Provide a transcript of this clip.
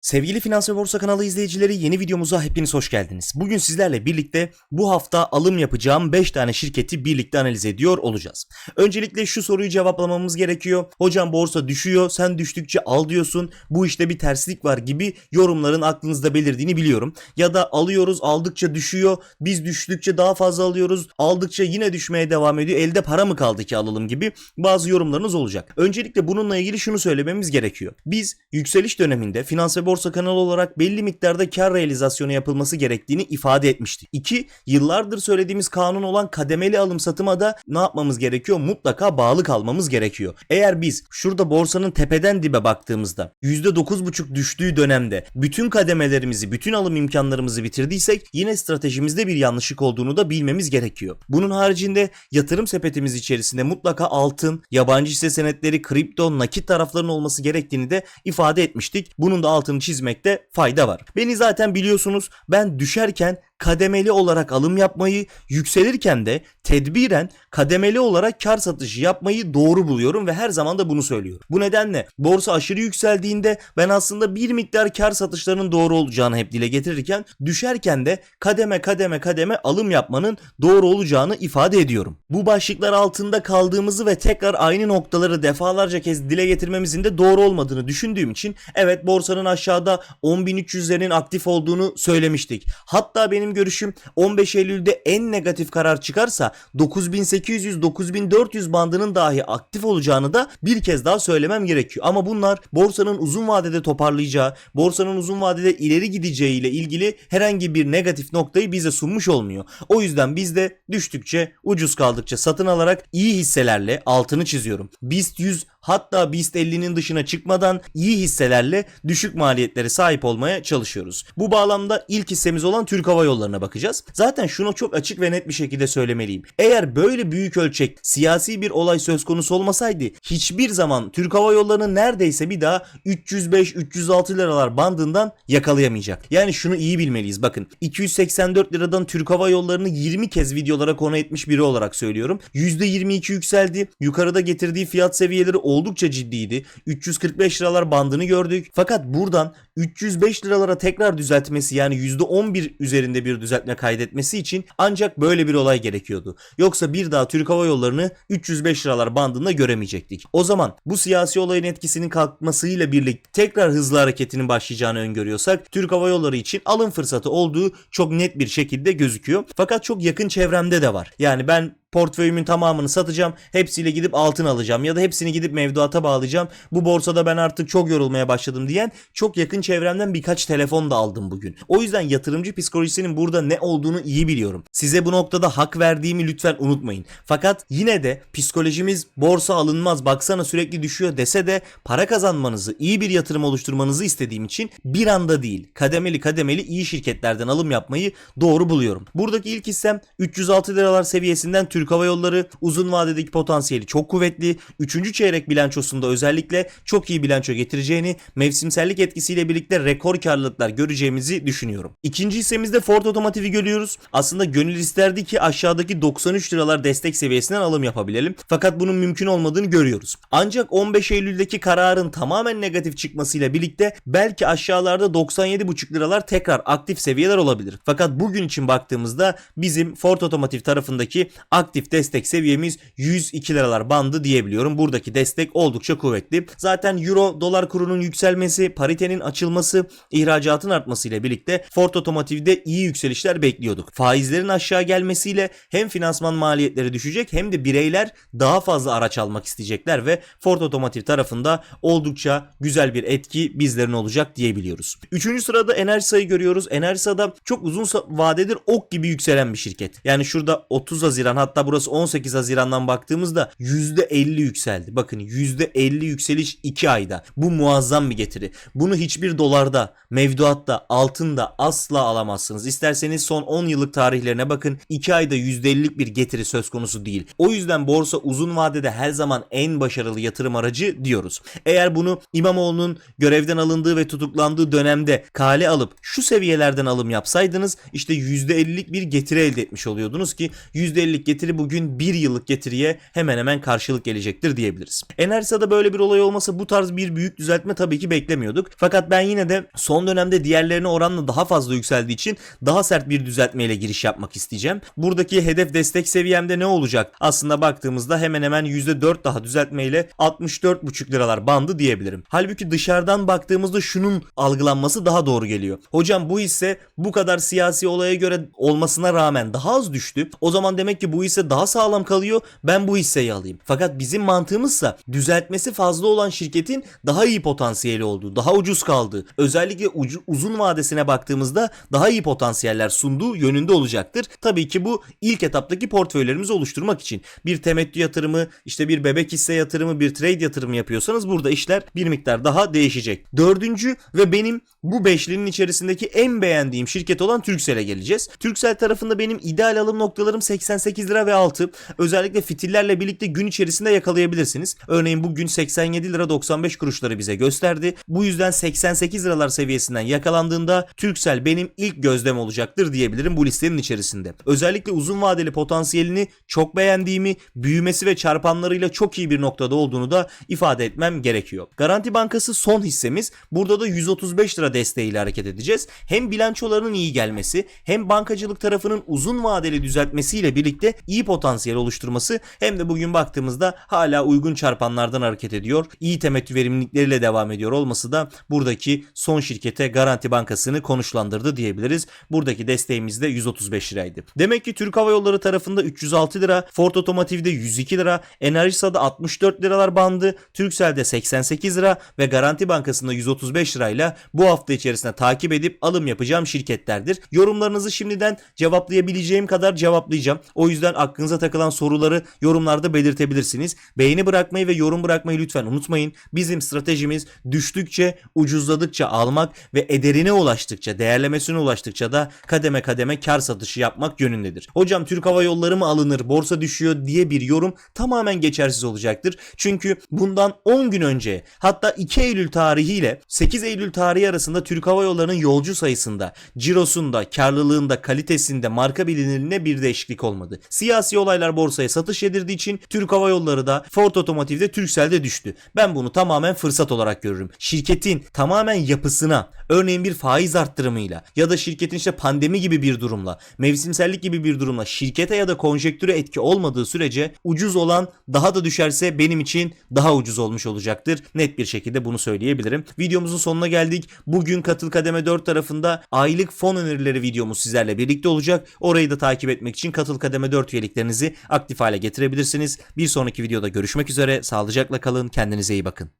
Sevgili Finans ve Borsa kanalı izleyicileri yeni videomuza hepiniz hoş geldiniz. Bugün sizlerle birlikte bu hafta alım yapacağım 5 tane şirketi birlikte analiz ediyor olacağız. Öncelikle şu soruyu cevaplamamız gerekiyor. Hocam borsa düşüyor sen düştükçe al diyorsun bu işte bir terslik var gibi yorumların aklınızda belirdiğini biliyorum. Ya da alıyoruz aldıkça düşüyor biz düştükçe daha fazla alıyoruz aldıkça yine düşmeye devam ediyor elde para mı kaldı ki alalım gibi bazı yorumlarınız olacak. Öncelikle bununla ilgili şunu söylememiz gerekiyor. Biz yükseliş döneminde finans ve borsa kanalı olarak belli miktarda kar realizasyonu yapılması gerektiğini ifade etmiştik. İki, yıllardır söylediğimiz kanun olan kademeli alım satıma da ne yapmamız gerekiyor? Mutlaka bağlı kalmamız gerekiyor. Eğer biz şurada borsanın tepeden dibe baktığımızda %9,5 düştüğü dönemde bütün kademelerimizi, bütün alım imkanlarımızı bitirdiysek yine stratejimizde bir yanlışlık olduğunu da bilmemiz gerekiyor. Bunun haricinde yatırım sepetimiz içerisinde mutlaka altın, yabancı hisse senetleri, kripto, nakit taraflarının olması gerektiğini de ifade etmiştik. Bunun da altını çizmekte fayda var. Beni zaten biliyorsunuz ben düşerken kademeli olarak alım yapmayı, yükselirken de tedbiren kademeli olarak kar satışı yapmayı doğru buluyorum ve her zaman da bunu söylüyorum. Bu nedenle borsa aşırı yükseldiğinde ben aslında bir miktar kar satışlarının doğru olacağını hep dile getirirken düşerken de kademe kademe kademe alım yapmanın doğru olacağını ifade ediyorum. Bu başlıklar altında kaldığımızı ve tekrar aynı noktaları defalarca kez dile getirmemizin de doğru olmadığını düşündüğüm için evet borsanın aşağıda 10.300'lerin aktif olduğunu söylemiştik. Hatta benim görüşüm 15 Eylül'de en negatif karar çıkarsa 9800-9400 bandının dahi aktif olacağını da bir kez daha söylemem gerekiyor. Ama bunlar borsanın uzun vadede toparlayacağı, borsanın uzun vadede ileri gideceği ile ilgili herhangi bir negatif noktayı bize sunmuş olmuyor. O yüzden biz de düştükçe, ucuz kaldıkça satın alarak iyi hisselerle altını çiziyorum. BIST 100 hatta BIST 50'nin dışına çıkmadan iyi hisselerle düşük maliyetlere sahip olmaya çalışıyoruz. Bu bağlamda ilk hissemiz olan Türk Hava Yolları'na bakacağız. Zaten şunu çok açık ve net bir şekilde söylemeliyim. Eğer böyle büyük ölçek siyasi bir olay söz konusu olmasaydı hiçbir zaman Türk Hava Yolları'nı neredeyse bir daha 305-306 liralar bandından yakalayamayacak. Yani şunu iyi bilmeliyiz. Bakın 284 liradan Türk Hava Yolları'nı 20 kez videolara konu etmiş biri olarak söylüyorum. %22 yükseldi. Yukarıda getirdiği fiyat seviyeleri oldukça ciddiydi. 345 liralar bandını gördük. Fakat buradan 305 liralara tekrar düzeltmesi yani %11 üzerinde bir düzeltme kaydetmesi için ancak böyle bir olay gerekiyordu. Yoksa bir daha Türk Hava Yolları'nı 305 liralar bandında göremeyecektik. O zaman bu siyasi olayın etkisinin kalkmasıyla birlikte tekrar hızlı hareketinin başlayacağını öngörüyorsak Türk Hava Yolları için alım fırsatı olduğu çok net bir şekilde gözüküyor. Fakat çok yakın çevremde de var. Yani ben portföyümün tamamını satacağım. Hepsiyle gidip altın alacağım ya da hepsini gidip mevduata bağlayacağım. Bu borsada ben artık çok yorulmaya başladım diyen çok yakın çevremden birkaç telefon da aldım bugün. O yüzden yatırımcı psikolojisinin burada ne olduğunu iyi biliyorum. Size bu noktada hak verdiğimi lütfen unutmayın. Fakat yine de psikolojimiz borsa alınmaz baksana sürekli düşüyor dese de para kazanmanızı, iyi bir yatırım oluşturmanızı istediğim için bir anda değil kademeli kademeli iyi şirketlerden alım yapmayı doğru buluyorum. Buradaki ilk hissem 306 liralar seviyesinden Türk Hava Yolları uzun vadedeki potansiyeli çok kuvvetli. Üçüncü çeyrek bilançosunda özellikle çok iyi bilanço getireceğini, mevsimsellik etkisiyle birlikte rekor karlılıklar göreceğimizi düşünüyorum. İkinci hissemizde Ford Otomotiv'i görüyoruz. Aslında gönül isterdi ki aşağıdaki 93 liralar destek seviyesinden alım yapabilelim. Fakat bunun mümkün olmadığını görüyoruz. Ancak 15 Eylül'deki kararın tamamen negatif çıkmasıyla birlikte belki aşağılarda 97,5 liralar tekrar aktif seviyeler olabilir. Fakat bugün için baktığımızda bizim Ford Otomotiv tarafındaki aktif destek seviyemiz 102 liralar bandı diyebiliyorum. Buradaki destek oldukça kuvvetli. Zaten euro dolar kurunun yükselmesi, paritenin açılması, ihracatın artması ile birlikte Ford Otomotiv'de iyi yükselişler bekliyorduk. Faizlerin aşağı gelmesiyle hem finansman maliyetleri düşecek hem de bireyler daha fazla araç almak isteyecekler ve Ford Otomotiv tarafında oldukça güzel bir etki bizlerin olacak diyebiliyoruz. Üçüncü sırada Enerjisa'yı görüyoruz. Enerjisa'da çok uzun vadedir ok gibi yükselen bir şirket. Yani şurada 30 Haziran hatta burası 18 Haziran'dan baktığımızda %50 yükseldi. Bakın %50 yükseliş 2 ayda. Bu muazzam bir getiri. Bunu hiçbir dolarda, mevduatta, altında asla alamazsınız. İsterseniz son 10 yıllık tarihlerine bakın. 2 ayda %50'lik bir getiri söz konusu değil. O yüzden borsa uzun vadede her zaman en başarılı yatırım aracı diyoruz. Eğer bunu İmamoğlu'nun görevden alındığı ve tutuklandığı dönemde kale alıp şu seviyelerden alım yapsaydınız işte %50'lik bir getiri elde etmiş oluyordunuz ki %50'lik getiri getiri bugün bir yıllık getiriye hemen hemen karşılık gelecektir diyebiliriz. Enerjisa'da böyle bir olay olmasa bu tarz bir büyük düzeltme tabii ki beklemiyorduk. Fakat ben yine de son dönemde diğerlerine oranla daha fazla yükseldiği için daha sert bir düzeltmeyle giriş yapmak isteyeceğim. Buradaki hedef destek seviyemde ne olacak? Aslında baktığımızda hemen hemen %4 daha düzeltmeyle 64,5 liralar bandı diyebilirim. Halbuki dışarıdan baktığımızda şunun algılanması daha doğru geliyor. Hocam bu hisse bu kadar siyasi olaya göre olmasına rağmen daha az düştü. O zaman demek ki bu hisse daha sağlam kalıyor. Ben bu hisseyi alayım. Fakat bizim mantığımızsa düzeltmesi fazla olan şirketin daha iyi potansiyeli olduğu, daha ucuz kaldığı, özellikle ucu- uzun vadesine baktığımızda daha iyi potansiyeller sunduğu yönünde olacaktır. Tabii ki bu ilk etaptaki portföylerimizi oluşturmak için. Bir temettü yatırımı, işte bir bebek hisse yatırımı, bir trade yatırımı yapıyorsanız burada işler bir miktar daha değişecek. Dördüncü ve benim bu beşlinin içerisindeki en beğendiğim şirket olan Turkcell'e geleceğiz. Turkcell tarafında benim ideal alım noktalarım 88 lira ve altı. Özellikle fitillerle birlikte gün içerisinde yakalayabilirsiniz. Örneğin bugün 87 lira 95 kuruşları bize gösterdi. Bu yüzden 88 liralar seviyesinden yakalandığında Turkcell benim ilk gözlem olacaktır diyebilirim bu listenin içerisinde. Özellikle uzun vadeli potansiyelini çok beğendiğimi, büyümesi ve çarpanlarıyla çok iyi bir noktada olduğunu da ifade etmem gerekiyor. Garanti Bankası son hissemiz. Burada da 135 lira desteğiyle hareket edeceğiz. Hem bilançolarının iyi gelmesi hem bankacılık tarafının uzun vadeli düzeltmesiyle birlikte iyi potansiyel oluşturması hem de bugün baktığımızda hala uygun çarpanlardan hareket ediyor. İyi temettü verimlilikleriyle devam ediyor olması da buradaki son şirkete Garanti Bankası'nı konuşlandırdı diyebiliriz. Buradaki desteğimiz de 135 liraydı. Demek ki Türk Hava Yolları tarafında 306 lira, Ford Otomotiv'de 102 lira, Enerjisa'da 64 liralar bandı, Turkcell'de 88 lira ve Garanti Bankası'nda 135 lirayla bu hafta içerisinde takip edip alım yapacağım şirketlerdir. Yorumlarınızı şimdiden cevaplayabileceğim kadar cevaplayacağım. O yüzden aklınıza takılan soruları yorumlarda belirtebilirsiniz. Beğeni bırakmayı ve yorum bırakmayı lütfen unutmayın. Bizim stratejimiz düştükçe, ucuzladıkça almak ve ederine ulaştıkça, değerlemesine ulaştıkça da kademe kademe kar satışı yapmak yönündedir. Hocam Türk Hava Yolları mı alınır, borsa düşüyor diye bir yorum tamamen geçersiz olacaktır. Çünkü bundan 10 gün önce hatta 2 Eylül tarihiyle 8 Eylül tarihi arasında Türk Hava Yolları'nın yolcu sayısında, cirosunda, karlılığında, kalitesinde, marka bilinirliğine bir değişiklik olmadı. Siyasi olaylar borsaya satış yedirdiği için Türk Hava Yolları da Ford Otomotiv'de Turkcell'de düştü. Ben bunu tamamen fırsat olarak görürüm. Şirketin tamamen yapısına, örneğin bir faiz arttırımıyla ya da şirketin işte pandemi gibi bir durumla, mevsimsellik gibi bir durumla şirkete ya da konjektüre etki olmadığı sürece ucuz olan daha da düşerse benim için daha ucuz olmuş olacaktır. Net bir şekilde bunu söyleyebilirim. Videomuzun sonuna geldik. Bugün Katıl Kademe 4 tarafında aylık fon önerileri videomuz sizlerle birlikte olacak. Orayı da takip etmek için Katıl Kademe 4 üyeliklerinizi aktif hale getirebilirsiniz. Bir sonraki videoda görüşmek üzere. Sağlıcakla kalın. Kendinize iyi bakın.